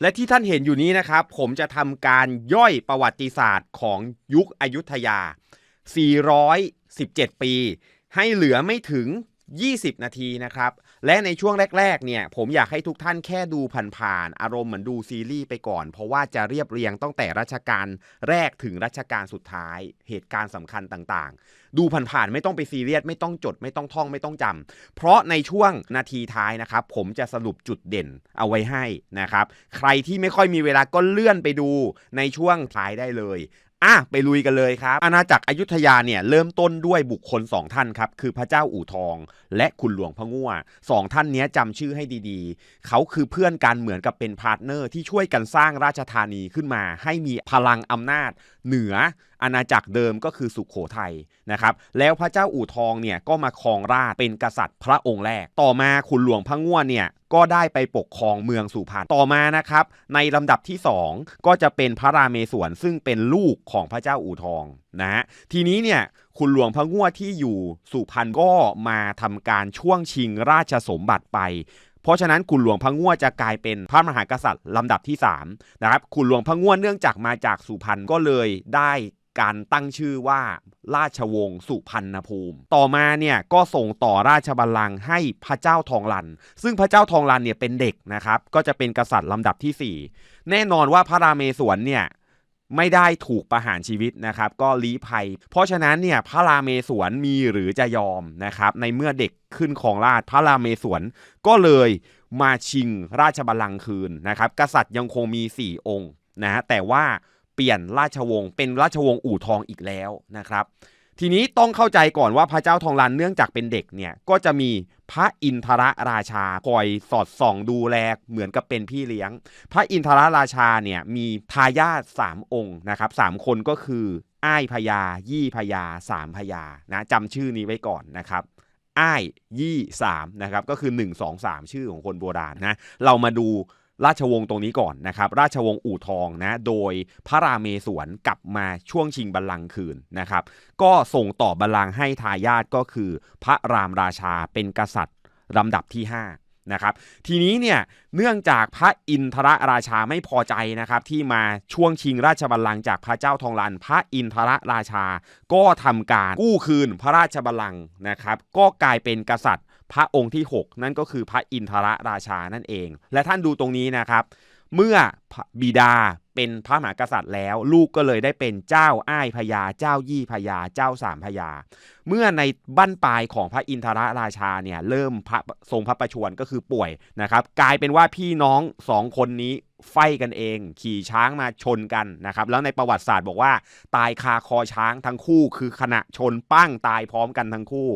และที่ท่านเห็นอยู่นี้นะครับ ผมจะทำการย่อยประวัติศาสตร์ของยุคอยุธยา 417 ปี ให้เหลือไม่ถึง 20 นาทีนะครับ และในช่วงแรกๆเนี่ยผมอยากให้ทุกท่านแค่ดูผ่านๆอารมณ์เหมือนดูซีรีส์ไปก่อน เพราะว่าจะเรียบเรียงตั้งแต่รัชกาลแรกถึงรัชกาลสุดท้าย เหตุการณ์สำคัญต่างๆ ดูผ่านๆไม่ต้องไปซีเรียสไม่ต้องจด ไม่ต้องท่องไม่ต้องจำเพราะในช่วงนาทีท้ายนะครับผมจะสรุปจุดเด่นเอาไว้ให้นะครับ ใครที่ไม่ค่อยมีเวลาก็เลื่อนไปดูในช่วงท้ายได้เลย อะไปลุยกันเลยครับ อาณาจักรอยุธยาเนี่ยเริ่มต้นด้วยบุคคลสองท่านครับ คือพระเจ้าอู่ทอง และคุณหลวงพะงั่วสองท่านนี้ยจำชื่อให้ดีๆ เขาคือเพื่อนกันเหมือนกับเป็นพาร์ทเนอร์ที่ช่วยกันสร้างราชธานีขึ้นมา ให้มีพลังอำนาจเหนืออาณาจักรเดิมก็คือสุขโขทัยนะครับ แล้วพระเจ้าอู่ทองเนี่ยก็มาครองราชเป็นกษัตริย์พระองค์แรก ต่อมาขุนหลวงพะง่วนเนี่ย ก็ได้ไปปกครองเมืองสุพรรณต่อมานะครับ ในลำดับที่ 2 ก็จะเป็นพระราเมศวรซึ่งเป็นลูกของพระเจ้าอู่ทองนะฮะทีนี้เนี่ยขุนหลวงพระง่วที่อยู่สุพรรณก็มาทำการช่วงชิงราชสมบัติไปเพราะฉะนั้นขุนหลวงพะง่วจะกลายเป็นพระมหากษัตริย์ลำดับที่3นะครับขุนหลวงพะง่วเนื่องจากมาจากสุพรรณก็เลยได้ การตั้งชื่อว่าราชวงศ์สุพรรณภูมิ ต่อมาเนี่ยก็ส่งต่อราชบัลลังก์ให้พระเจ้าทองลัน ซึ่งพระเจ้าทองลันเนี่ยเป็นเด็กนะครับ ก็จะเป็นกษัตริย์ลำดับที่ 4 แน่นอนว่าพระราเมศวรเนี่ยไม่ได้ถูกประหารชีวิตนะครับ ก็ลี้ภัย เพราะฉะนั้นเนี่ยพระราเมศวรมีหรือจะยอมนะครับ ในเมื่อเด็กขึ้นของราชพระราเมศวรก็เลยมาชิงราชบัลลังก์คืนนะครับ กษัตริย์ยังคงมี 4 องค์นะฮะแต่ว่า เปลี่ยนราชวงศ์เป็นราชวงศ์อู่ทองอีกแล้วนะครับ ทีนี้ต้องเข้าใจก่อนว่าพระเจ้าทองลันเนื่องจากเป็นเด็กเนี่ยก็จะมีพระอินทรราชาคอยสอดส่องดูแลเหมือนกับเป็นพี่เลี้ยง พระอินทรราชาเนี่ยมีทายาท3องค์นะครับสามคนก็คืออ้ายพญายี่พญาสามพญานะจำชื่อนี้ไว้ก่อนนะครับอ้ายยี่สามนะครับก็คือ 1 2 3 ชื่อของคนโบราณนะเรามาดู ราชวงศ์ตรงนี้ก่อนนะครับ ราชวงศ์อู่ทองนะ โดยพระราเมศวรกลับมาช่วงชิงบัลลังก์คืนนะครับ ก็ส่งต่อบัลลังก์ให้ทายาทก็คือพระรามราชาเป็นกษัตริย์ลำดับที่ 5 นะครับ ทีนี้เนี่ยเนื่องจากพระอินทรราชาไม่พอใจนะครับ ที่มาช่วงชิงราชบัลลังก์จากพระเจ้าทองลัน พระอินทรราชา ก็ทำการกู้คืนพระราชบัลลังก์นะครับ ก็กลายเป็นกษัตริย์ พระองค์ที่ 6 นั่นก็คือพระอินทรราชานั่นเอง และท่านดูตรงนี้นะครับ เมื่อบิดาเป็นพระมหากษัตริย์แล้ว ลูกก็เลยได้เป็นเจ้าอ้ายพญาเจ้ายี่พญาเจ้าสามพญาเมื่อในบั้นปลายของพระอินทรราชาเนี่ยเริ่มพระทรงพระประชวรก็คือป่วยนะครับ กลายเป็นว่าพี่น้องสองคนนี้ ไฟกันเอง ขี่ช้างมาชนกันนะครับแล้วในประวัติศาสตร์บอกว่า ตายคาคอช้างทั้งคู่ คือขณะชนปั้งตายพร้อมกันทั้งคู่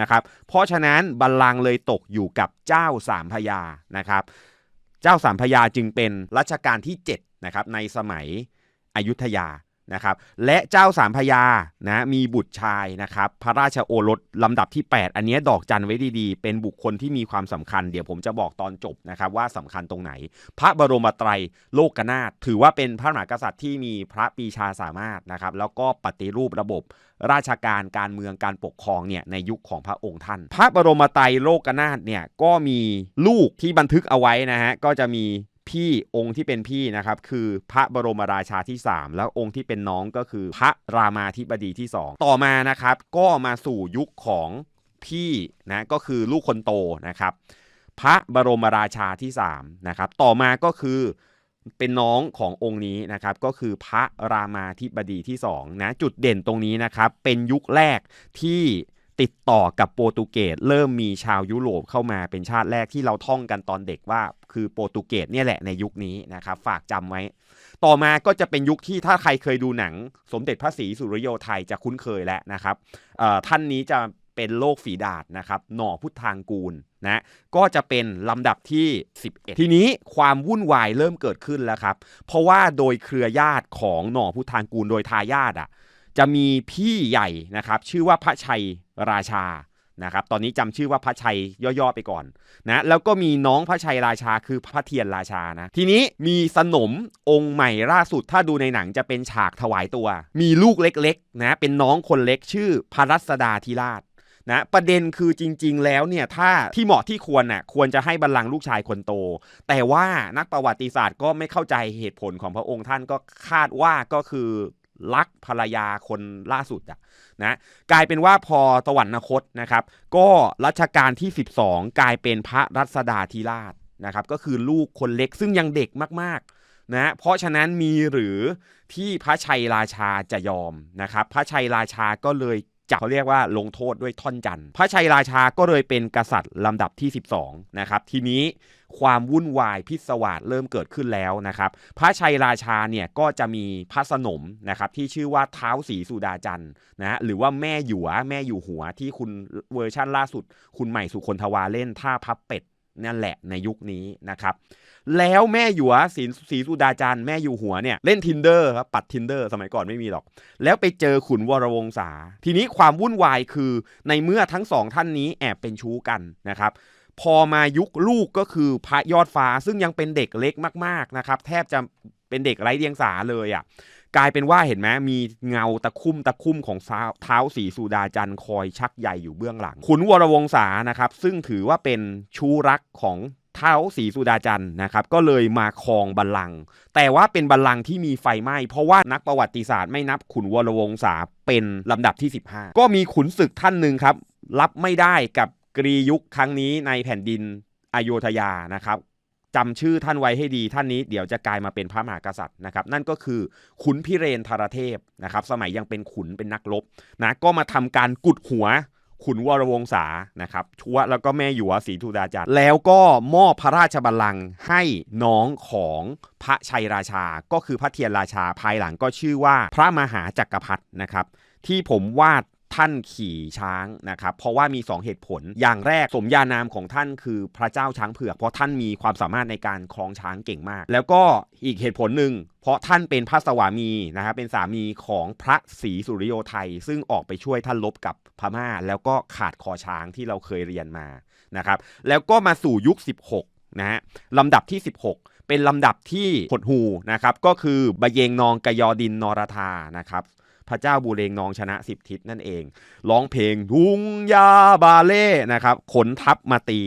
นะครับเพราะฉะนั้นบัลลังก์เลยตกอยู่กับเจ้าสามพญานะครับเจ้าสามพญาจึงเป็นรัชกาลที่7นะครับในสมัยอยุธยา นะครับและเจ้าสามพญานะมีบุตรชายนะครับพระราชโอรสลำดับที่ 8 อันนี้ดอกจันไว้ดีๆ เป็นบุคคลที่มีความสำคัญ เดี๋ยวผมจะบอกตอนจบนะครับว่าสำคัญตรงไหน พระบรมไตรโลกนาถถือว่าเป็นพระมหากษัตริย์ที่มีพระปีชาสามารถนะครับแล้วก็ปฏิรูประบบราชการการเมืองการปกครองเนี่ยในยุคของพระองค์ท่าน พระบรมไตรโลกนาถเนี่ยก็มีลูกที่บันทึกเอาไว้นะฮะก็จะมี พี่องค์ที่เป็นพี่นะครับคือพระบรมราชาที่ 3 แล้วองค์ที่เป็นน้องก็คือพระรามาธิบดีที่ 2 ต่อมานะครับ ก็มาสู่ยุคของพี่นะก็คือลูกคนโตนะครับ พระบรมราชาที่3นะครับต่อมาก็คือเป็นน้องขององค์นี้นะครับก็คือพระรามาธิบดีที่2นะจุดเด่นตรงนี้นะครับเป็นยุคแรกที่ ติดต่อกับโปรตุเกสเริ่มมีชาวยุโรปเข้ามาเป็นชาติแรกที่เราท่องกันตอนเด็กว่า คือโปรตุเกสเนี่ยแหละในยุคนี้นะครับฝากจำไว้ ต่อมาก็จะเป็นยุคที่ถ้าใครเคยดูหนัง สมเด็จพระศรีสุริโยไทยจะคุ้นเคยแล้วนะครับท่านนี้จะเป็นโรคฝีดาษนะครับหน่อพุทธางกูลนะก็จะเป็นลำดับที่ 11 ทีนี้ความวุ่นวายเริ่มเกิดขึ้นแล้วครับ เพราะว่าโดยเครือญาติของหน่อพุทธางกูลโดยทายาทอะจะมีพี่ใหญ่นะครับ ชื่อว่าพระชัย ราชานะครับตอนนี้จำชื่อว่าพระชัยย่อๆไปก่อนนะแล้วก็มีน้องพระชัยราชาคือพระเทียนราชานะทีนี้มีสนมองค์ใหม่ล่าสุดถ้าดูในหนังจะเป็นฉากถวายตัว มีลูกเล็กๆนะเป็นน้องคนเล็กชื่อพระรัศดาธิราชนะประเด็นคือจริง ๆ แล้วเนี่ยถ้าที่เหมาะที่ควรน่ะควรจะให้บัลลังก์ลูกชายคนโต แต่ว่านักประวัติศาสตร์ก็ไม่เข้าใจเหตุผลของพระองค์ท่านก็คาดว่าก็คือ รักภรรยาคนล่าสุดอะนะกลายเป็นว่าพอตะวันนคตนะครับ ก็รัชกาลที่ 12 กลายเป็นพระรัศดาธิราชนะครับ ก็คือลูกคนเล็กซึ่งยังเด็กมากๆนะเพราะฉะนั้นมีหรือที่พระชัยราชาจะยอมนะครับ พระชัยราชาก็เลย จะเขาเรียกว่าลงโทษด้วยท่อนจันทร์พระชัยราชาก็เลยเป็นกษัตริย์ลำดับที่ 12นะครับทีนี้ความวุ่นวายพิศวาสเริ่มเกิดขึ้นแล้วนะครับ พระชัยราชาเนี่ยก็จะมีพระสนมนะครับที่ชื่อว่าเท้าสีสุดาจันทร์นะหรือว่าแม่หยวแม่อยู่หัวที่คุณเวอร์ชั่นล่าสุด คุณใหม่สุคนทวาเล่นท่าพับเป็ดนั่นแหละในยุคนี้นะครับ แล้วแม่หยวสีสีสุดาจันทร์แม่อยู่หัวเนี่ยเล่นทินเดอร์ครับปัดทินเดอร์สมัยก่อนไม่มีหรอก แล้วไปเจอขุนวรวงศาทีนี้ความวุ่นวายคือในเมื่อทั้งสองท่านนี้แอบเป็นชู้กันนะครับพอมายุคลูกก็คือพระยอดฟ้าซึ่งยังเป็นเด็กเล็กมากๆนะครับแทบจะเป็นเด็กไร้เดียงสาเลยอะ่ะกลายเป็นว่าเห็นไหมมีเงาตะคุ่มตะคุ่มของเท้าสีสุดาจันคอยชักใยอยู่เบื้องหลัง ขุนวรวงศานะครับซึ่งถือว่าเป็นชู้รักของ เท้าสีสุดาจันทร์นะครับก็เลยมาครองบัลลังก์แต่ว่าเป็นบัลลังก์ที่มีไฟไหม้เพราะว่านักประวัติศาสตร์ไม่นับขุนวรวงศาเป็นลำดับที่ 15 ก็มีขุนศึกท่านหนึ่งครับ รับไม่ได้กับกรียุคครั้งนี้ในแผ่นดินอโยธยานะครับจำชื่อท่านไว้ให้ดีท่านนี้เดี๋ยวจะกลายมาเป็นพระมหากษัตริย์นะครับ นั่นก็คือขุนพิเรนทรเทพนะครับ สมัยยังเป็นขุนเป็นนักรบนะก็มาทำการกุดหัว ขุนวรวงศานะครับชัวแล้วก็แม่หยวศรีธุดาจันทร์แล้วก็มอบพระราชบัลลังก์ให้น้องของพระชัยราชา ก็คือพระเทียนราชาภายหลังก็ชื่อว่าพระมหาจักรพรรดินะครับ ที่ผมวาด ท่านขี่ช้างนะครับเพราะว่ามี 2 เหตุผล อย่างแรกสมญานามของท่านคือพระเจ้าช้างเผือก เพราะท่านมีความสามารถในการคลองช้างเก่งมาก แล้วก็อีกเหตุผลหนึ่งเพราะท่านเป็นพระสวามีนะครับเป็นสามีของพระศรีสุริโยไทย ซึ่งออกไปช่วยท่านลบกับพม่า แล้วก็ขาดคอช้างที่เราเคยเรียนมานะครับแล้วก็มาสู่ยุค 16นะฮะลำดับที่ 16เป็นลำดับที่หดหูนะครับก็คือบะเยงนองกยอดินนรธานะครับ พระเจ้าบูเรงนองชนะสิบทิศนั่นเอง ร้องเพลงทุงยาบาเล่นะครับขนทัพมาตี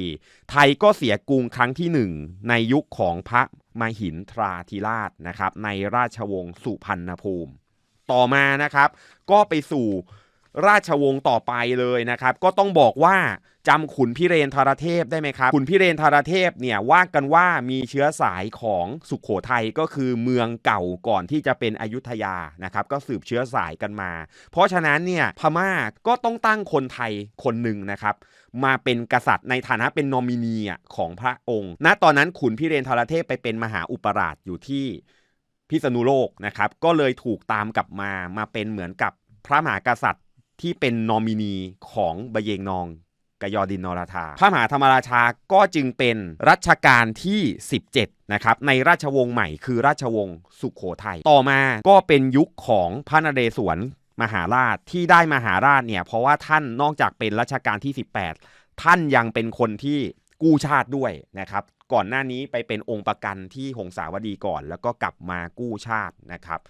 ไทยก็เสียกรุงครั้งที่หนึ่งในยุคของพระมหินทราธิราชนะครับในราชวงศ์สุพรรณภูมิ ต่อมานะครับ ก็ไปสู่ ราชวงศ์ต่อไปเลยนะครับ ก็ต้องบอกว่าจำขุนพิเรนทรเทพได้ไหมครับ ขุนพิเรนทรเทพเนี่ยว่ากันว่ามีเชื้อสายของสุขโขทัยก็คือเมืองเก่าก่อนที่จะเป็นอยุธยานะครับ ก็สืบเชื้อสายกันมา เพราะฉะนั้นเนี่ยพม่าก็ต้องตั้งคนไทยคนหนึ่งนะครับมาเป็นกษัตริย์ในฐานะเป็นนอมินีของพระองค์ ณ ตอนนั้นขุนพิเรนทรเทพไปเป็นมหาอุปราชอยู่ที่พิษณุโลกนะครับ ก็เลยถูกตามกลับมามาเป็นเหมือนกับพระมหากษัตริย์ ที่เป็นนอมินีของบะเยงนองกยอดินนราธา พระมหาธรรมราชาก็จึงเป็นรัชกาลที่ 17 นะครับ ในราชวงศ์ใหม่คือราชวงศ์สุขโขทัย ต่อมาก็เป็นยุคของพระนเรศวรมหาราชที่ได้มหาราชเนี่ย เพราะว่าท่านนอกจากเป็นรัชกาลที่ 18 ท่านยังเป็นคนที่กู้ชาติด้วยนะครับ ก่อนหน้านี้ไปเป็นองค์ประกันที่หงสาวดีก่อน แล้วก็กลับมากู้ชาตินะครับ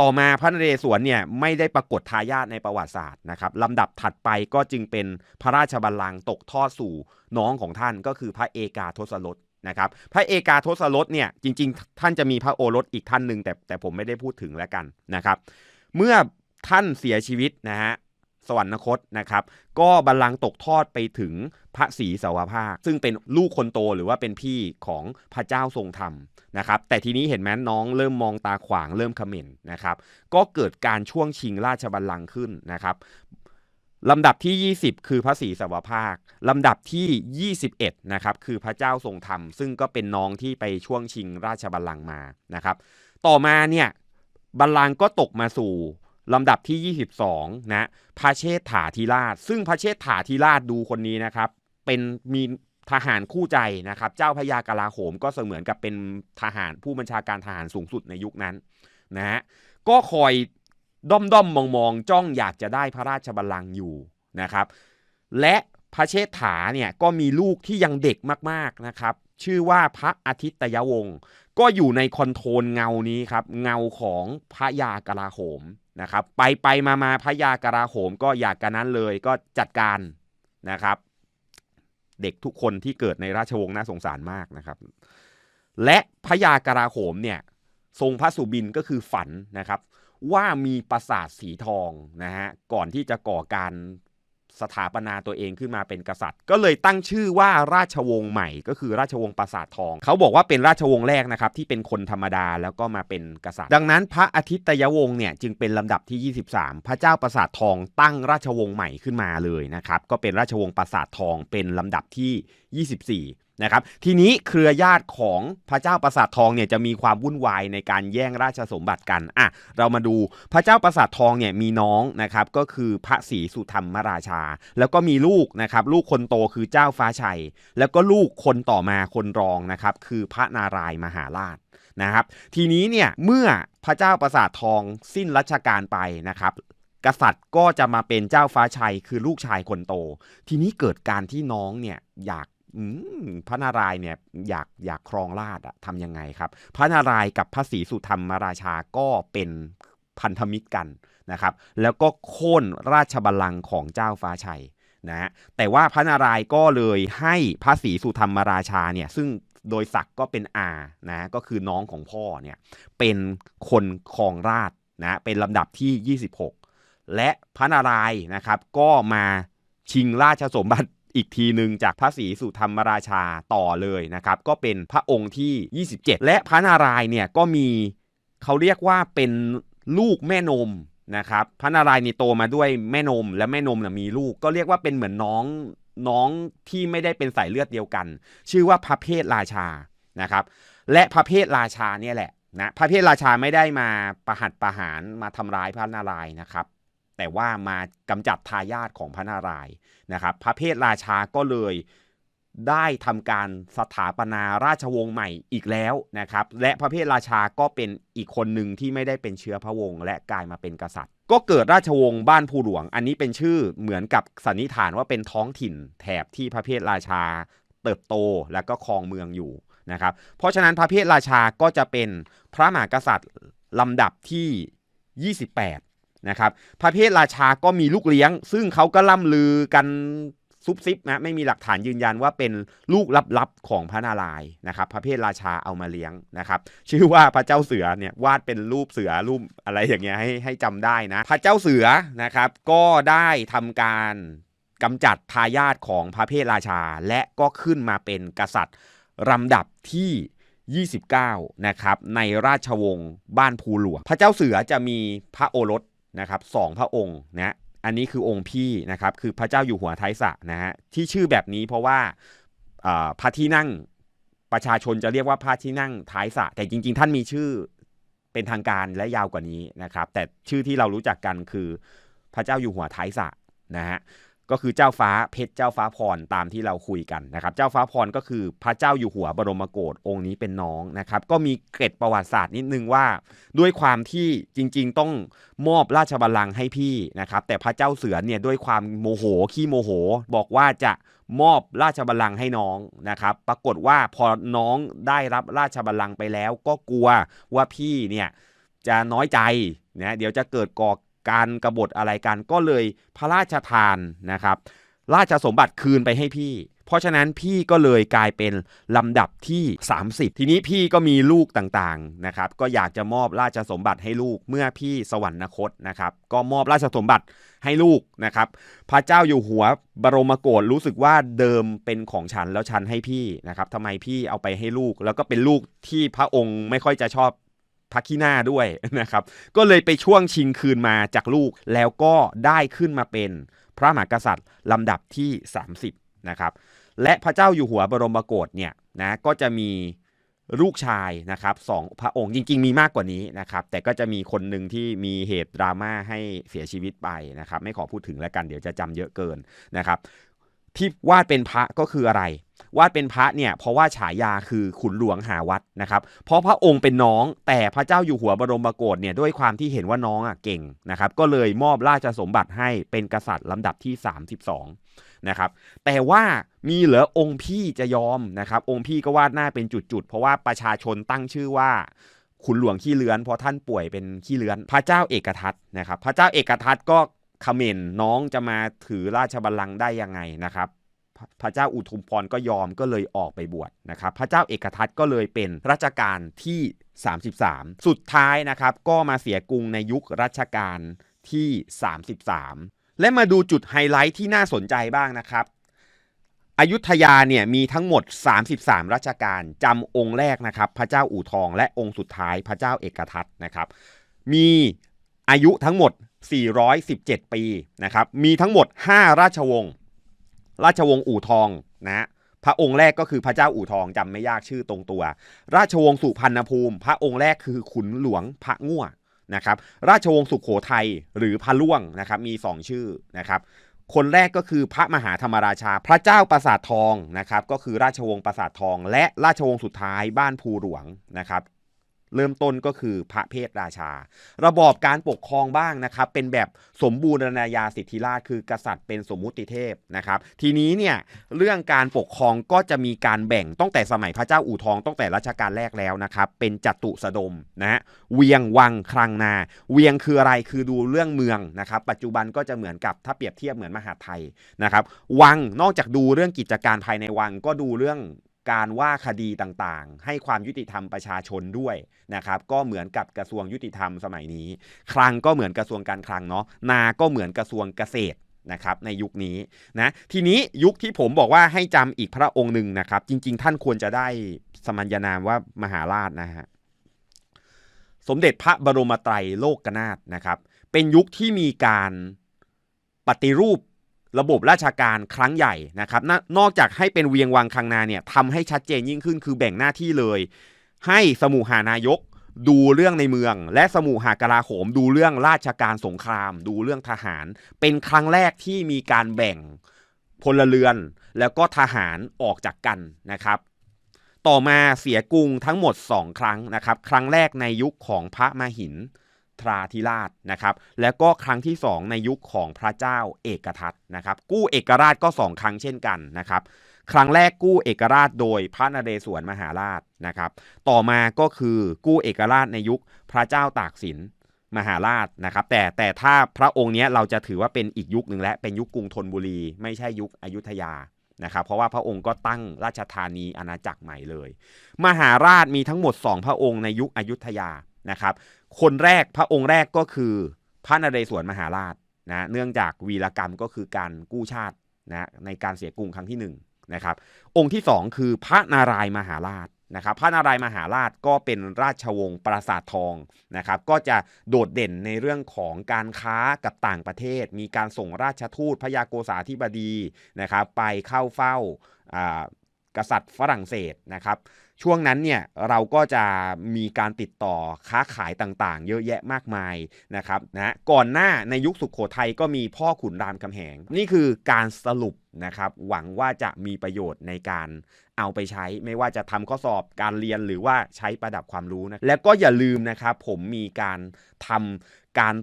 ต่อมาพระนเรศวรเนี่ยไม่ได้ปรากฏทายาทในประวัติศาสตร์นะครับลำดับถัดไปก็จึงเป็นพระราชบัลลังก์ตกทอดสู่น้องของท่านก็คือพระเอกาทศรถนะครับพระเอกาทศรถเนี่ยจริง ๆ ท่านจะมีพระโอรสอีกท่านหนึ่งแต่แต่ผมไม่ได้พูดถึงแล้วกันนะครับ เมื่อท่านเสียชีวิตนะฮะ สวรรคตนะครับ ก็บัลลังก์ตกทอดไปถึงพระศรีสวภาค ซึ่งเป็นลูกคนโตหรือว่าเป็นพี่ของพระเจ้าทรงธรรมนะครับ แต่ทีนี้เห็นไหมน้องเริ่มมองตาขวางเริ่มขม็นนะครับ ก็เกิดการช่วงชิงราชบัลลังก์ขึ้นนะครับลำดับที่ 20 คือพระศรีสวภาค ลำดับที่ 21 นะครับ คือพระเจ้าทรงธรรม ซึ่งก็เป็นน้องที่ไปช่วงชิงราชบัลลังก์มานะครับ ต่อมาเนี่ยบัลลังก์ก็ตกมาสู่ ลำดับที่ 22 นะพระเชษฐาธิราช ซึ่งพระเชษฐาธิราชดูคนนี้นะครับ เป็นมีทหารคู่ใจนะครับ เจ้าพญากลาโหมก็เสมือนกับเป็นทหารผู้บัญชาการทหารสูงสุดในยุคนั้นนะฮะก็คอยด้อมด้อมมองมองจ้องอยากจะได้พระราชบัลลังก์อยู่นะครับ และพระเชษฐาเนี่ยก็มีลูกที่ยังเด็กมากๆนะครับ ชื่อว่าพระอาทิตยวงศ์ก็อยู่ในคอนโทรลเงานี้ครับ เงาของพระยากลาโหม นะครับ ไปไปมามาพระยากราโหมก็อยากกันนั้นเลยก็จัดการนะครับ เด็กทุกคนที่เกิดในราชวงศ์น่าสงสารมากนะครับ และพระยากราโหมเนี่ยทรงพระสุบินก็คือฝันนะครับ ว่ามีปราสาทสีทองนะฮะก่อนที่จะก่อการ สถาปนาตัวเองขึ้นมาเป็นกษัตริย์ ก็เลยตั้งชื่อว่าราชวงศ์ใหม่ก็คือราชวงศ์ปราสาททอง เขาบอกว่าเป็นราชวงศ์แรกนะครับที่เป็นคนธรรมดาแล้วก็มาเป็นกษัตริย์ ดังนั้นพระอาทิตยวงศ์เนี่ยจึงเป็นลำดับที่ 23 พระเจ้าปราสาททองตั้งราชวงศ์ใหม่ขึ้นมาเลยนะครับก็เป็นราชวงศ์ปราสาททองเป็นลำดับที่ 24 นะครับทีนี้เครือญาติของพระเจ้าปราสาททองเนี่ยจะมีความวุ่นวายในการแย่งราชสมบัติกันอะเรามาดูพระเจ้าปราสาททองเนี่ยมีน้องนะครับก็คือพระศรีสุธรรมราชา แล้วก็มีลูกนะครับลูกคนโตคือเจ้าฟ้าชัย แล้วก็ลูกคนต่อมาคนรองนะครับคือพระนารายมหาราชนะครับ ทีนี้เนี่ยเมื่อพระเจ้าปราสาททองสิ้นรัชกาลไปนะครับกษัตริย์ก็จะมาเป็นเจ้าฟ้าชัยคือลูกชายคนโต ทีนี้เกิดการที่น้องเนี่ยอยาก พระนารายณ์เนี่ยอยากอยากครองราชอะทำยังไงครับ พระนารายณ์กับพระศรีสุธรรมราชาก็เป็นพันธมิตรกันนะครับ แล้วก็โค่นราชบัลลังก์ของเจ้าฟ้าชัยนะฮะแต่ว่าพระนารายณ์ก็เลยให้พระศรีสุธรรมราชาเนี่ยซึ่งโดยศักดิ์ก็เป็นอานะก็คือน้องของพ่อเนี่ยเป็นคนครองราชนะเป็นลำดับที่ 26 และพระนารายณ์นะครับก็มาชิงราชสมบัติ อีกทีหนึ่งจากพระศรีสุธรรมราชาต่อเลยนะครับก็เป็นพระองค์ที่ 27 และพระนารายณ์เนี่ยก็มีเขาเรียกว่าเป็นลูกแม่นมนะครับพระนารายณ์นี่โตมาด้วยแม่นม และแม่นมน่ะมีลูกก็เรียกว่าเป็นเหมือนน้องน้องที่ไม่ได้เป็นสายเลือดเดียวกัน ชื่อว่าพระเพทราชานะครับ และพระเพทราชาเนี่ยแหละนะพระเพทราชาไม่ได้มาประหัตประหารมาทำร้ายพระนารายณ์นะครับ แต่ว่ามากำจัดทายาทของพระนารายณ์นะครับ พระเพทราชาก็เลยได้ทำการสถาปนาราชวงศ์ใหม่อีกแล้วนะครับ และพระเพทราชาก็เป็นอีกคนหนึ่งที่ไม่ได้เป็นเชื้อพระวงศ์และกลายมาเป็นกษัตริย์ ก็เกิดราชวงศ์บ้านภูหลวง อันนี้เป็นชื่อเหมือนกับสันนิษฐานว่าเป็นท้องถิ่นแถบที่พระเพทราชา เติบโตและก็ครองเมืองอยู่นะครับ เพราะฉะนั้นพระเพทราชาก็จะเป็นพระมหากษัตริย์ลำดับที่ 28 นะครับพระเพทราชาก็มีลูกเลี้ยง ซึ่งเขาก็ล่ำลือกันซุบซิบนะไม่มีหลักฐานยืนยันว่าเป็นลูกลับๆของพระนารายณ์นะครับพระเพทราชาเอามาเลี้ยงนะครับ ชื่อว่าพระเจ้าเสือเนี่ยวาดเป็นรูปเสือรูปอะไรอย่างเงี้ยให้ให้จำได้นะ พระเจ้าเสือนะครับก็ได้ทำการกำจัดทายาทของพระเพทราชา และก็ขึ้นมาเป็นกษัตริย์ลำดับที่ 29 นะครับในราชวงศ์บ้านภูหลวงพระเจ้าเสือจะมีพระโอรส นะครับสองพระองค์นะอันนี้คือองค์พี่นะครับคือพระเจ้าอยู่หัวไทยสะนะฮะที่ชื่อแบบนี้เพราะว่าพระที่นั่งประชาชนจะเรียกว่าพระที่นั่งท้ายสะแต่จริง ๆ ท่านมีชื่อเป็นทางการและยาวกว่านี้นะครับ แต่ชื่อที่เรารู้จักกันคือพระเจ้าอยู่หัวท้ายสะนะฮะ ก็คือเจ้าฟ้าเพชรเจ้าฟ้าพรตามที่เราคุยกันนะครับ เจ้าฟ้าพรก็คือพระเจ้าอยู่หัวบรมโกศองค์นี้เป็นน้องนะครับ ก็มีเกร็ดประวัติศาสตร์นิดนึงว่า ด้วยความที่จริง ๆ ต้องมอบราชบัลลังก์ให้พี่นะครับ แต่พระเจ้าเสือเนี่ยด้วยความโมโหขี้โมโห บอกว่าจะมอบราชบัลลังก์ให้น้องนะครับ ปรากฏว่าพอน้องได้รับราชบัลลังก์ไปแล้ว ก็กลัวว่าพี่เนี่ยจะน้อยใจนะเดี๋ยวจะเกิดก่อ การกรบฏอะไรกันก็เลยพระราชทานนะครับ ราชสมบัติคืนไปให้พี่ เพราะฉะนั้นพี่ก็เลยกลายเป็นลำดับที่ 30 ทีนี้พี่ก็มีลูกต่างๆนะครับ ก็อยากจะมอบราชสมบัติให้ลูกเมื่อพี่สวรรคตนะครับ ก็มอบราชสมบัติให้ลูกนะครับ พระเจ้าอยู่หัวบรมโกศรู้สึกว่าเดิมเป็นของฉันแล้วฉันให้พี่นะครับทำไมพี่เอาไปให้ลูก แล้วก็เป็นลูกที่พระองค์ไม่ค่อยจะชอบ พระขี้หน้าด้วยนะครับ ก็เลยไปช่วงชิงคืนมาจากลูก แล้วก็ได้ขึ้นมาเป็นพระมหากษัตริย์ ลำดับที่ 30 นะครับ และพระเจ้าอยู่หัวบรมโกศเนี่ยนะก็จะมีลูกชายนะครับสองพระองค์จริง ๆ มีมากกว่านี้นะครับ แต่ก็จะมีคนหนึ่งที่มีเหตุดราม่าให้เสียชีวิตไปนะครับ ไม่ขอพูดถึงแล้วกันเดี๋ยวจะจำเยอะเกินนะครับ ที่วาดเป็นพระก็คืออะไร วาดเป็นพระเนี่ยเพราะว่าฉายาคือขุนหลวงหาวัดนะครับ เพราะพระองค์เป็นน้องแต่พระเจ้าอยู่หัวบรมโกศเนี่ยด้วยความที่เห็นว่าน้องอะเก่งนะครับ ก็เลยมอบราชสมบัติให้เป็นกษัตริย์ลำดับที่ 32นะครับ แต่ว่ามีเหรอองค์พี่จะยอมนะครับ องค์พี่ก็วาดหน้าเป็นจุดๆเพราะว่าประชาชนตั้งชื่อว่าขุนหลวงขี้เลือนเพราะท่านป่วยเป็นขี้เลือน พระเจ้าเอกทัตนะครับ พระเจ้าเอกทัตก็ขม่นน้องจะมาถือราชบัลลังก์ได้ยังไงนะครับ พระเจ้าอุทุมพรก็ยอมก็เลยออกไปบวชนะครับ พระเจ้าเอกทัตก็เลยเป็นรัชกาลที่ 33 สุดท้ายนะครับ ก็มาเสียกรุงในยุครัชกาลที่ 33 และมาดูจุดไฮไลท์ที่น่าสนใจบ้างนะครับอยุธยาเนี่ยมีทั้งหมด 33 รัชกาลจำองค์แรกนะครับ พระเจ้าอู่ทองและองค์สุดท้ายพระเจ้าเอกทัตนะครับ มีอายุทั้งหมด 417 ปีนะครับ มีทั้งหมด 5 ราชวงศ์ ราชวงศ์อู่ทองนะฮะพระองค์แรกก็คือพระเจ้าอู่ทองจำไม่ยากชื่อตรงตัว ราชวงศ์สุพรรณภูมิ พระองค์แรกคือขุนหลวงพระง่วนะครับราชวงศ์สุขโขทัยหรือพระล่วงนะครับมี 2 ชื่อนะครับคนแรกก็คือพระมหาธรรมราชา พระเจ้าปราสาททองนะครับก็คือราชวงศ์ปราสาททอง และราชวงศ์สุดท้ายบ้านภูหลวงนะครับ เริ่มต้นก็คือพระเพทราชา ระบอบการปกครองบ้างนะครับ เป็นแบบสมบูรณาญาสิทธิราชคือกษัตริย์เป็นสมมุติเทพนะครับ ทีนี้เนี่ยเรื่องการปกครองก็จะมีการแบ่งตั้งแต่สมัยพระเจ้าอู่ทองตั้งแต่รัชกาลแรกแล้วนะครับ เป็นจัตุสดมนะฮะเวียงวังคลังนา เวียงคืออะไรคือดูเรื่องเมืองนะครับ ปัจจุบันก็จะเหมือนกับถ้าเปรียบเทียบเหมือนมหาไทยนะครับ วังนอกจากดูเรื่องกิจการภายในวังก็ดูเรื่อง การว่าคดีต่างๆ ให้ความยุติธรรมประชาชนด้วยนะครับก็เหมือนกับกระทรวงยุติธรรมสมัยนี้ คลังก็เหมือนกระทรวงการคลังเนาะนาก็เหมือนกระทรวงเกษตรนะครับในยุคนี้นะทีนี้ยุคที่ผมบอกว่าให้จำอีกพระองค์หนึ่งนะครับ จริง ๆ ท่านควรจะได้สมัญญานามว่ามหาราชนะฮะสมเด็จพระบรมไตรโลกนาถนะครับ เป็นยุคที่มีการปฏิรูป ระบบราชการครั้งใหญ่นะครับนนอกจากให้เป็นเวียงวังคังนาเนี่ยทำให้ชัดเจนยิ่งขึ้นคือแบ่งหน้าที่เลย ให้สมุหานายกดูเรื่องในเมือง และสมุหากลาโหม ดูเรื่องราชการสงคราม ดูเรื่องทหาร เป็นครั้งแรกที่มีการแบ่งพลเรือน แล้วก็ทหารออกจากกันนะครับต่อมาเสียกรุงทั้งหมด 2 ครั้งนะครับ ครั้งแรกในยุคของพระมหิน ทราธิราชนะครับ แล้วก็ครั้งที่ 2 ในยุคของพระเจ้าเอกทัตนะครับ กู้เอกราชก็ 2 ครั้งเช่นกันนะครับ ครั้งแรกกู้เอกราชโดยพระนเรศวรมหาราชนะครับ ต่อมาก็คือกู้เอกราชในยุคพระเจ้าตากสินมหาราชนะครับ แต่แต่ถ้าพระองค์นี้เราจะถือว่าเป็นอีกยุคหนึ่งและเป็นยุคกรุงธนบุรี ไม่ใช่ยุคอยุธยานะครับเพราะว่าพระองค์ก็ตั้งราชธานีอาณาจักรใหม่เลย มหาราชมีทั้งหมด 2 พระองค์ในยุคอยุธยา นะครับ คนแรกพระองค์แรกก็คือพระนเรศวรมหาราชนะเนื่องจากวีรกรรมก็คือการกู้ชาตินะในการเสียกรุงครั้งที่1นนะครับ องค์ที่ 2 คือพระนารายมหาราชนะครับ พระนารายมหาราชก็เป็นราชวงศ์ปราสาททองนะครับ ก็จะโดดเด่นในเรื่องของการค้ากับต่างประเทศ มีการส่งราชทูตพระยาโกษาธิบดีนะครับ ไปเข้าเฝ้า กษัตริย์ฝรั่งเศสนะครับ ช่วงนั้นเนี่ยเราก็จะมีการติดต่อค้าขายต่างๆ เยอะแยะมากมายนะครับนะก่อนหน้าในยุคสุขโขทัยก็มีพ่อขุนรามคำแหง นี่คือการสรุปนะครับหวังว่าจะมีประโยชน์ในการเอาไปใช้ ไม่ว่าจะทำข้อสอบการเรียนหรือว่าใช้ประดับความรู้นะแล้วก็อย่าลืมนะครับผมมีการทำการ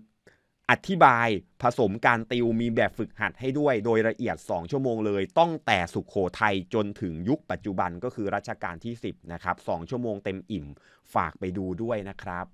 อธิบายผสมการติวมีแบบฝึกหัดให้ด้วย โดยละเอียด 2 ชั่วโมงเลย ต้องแต่สุขโขทัยจนถึงยุคปัจจุบันก็คือรัชกาลที่ 10 นะครับ 2 ชั่วโมงเต็มอิ่ม ฝากไปดูด้วยนะครับ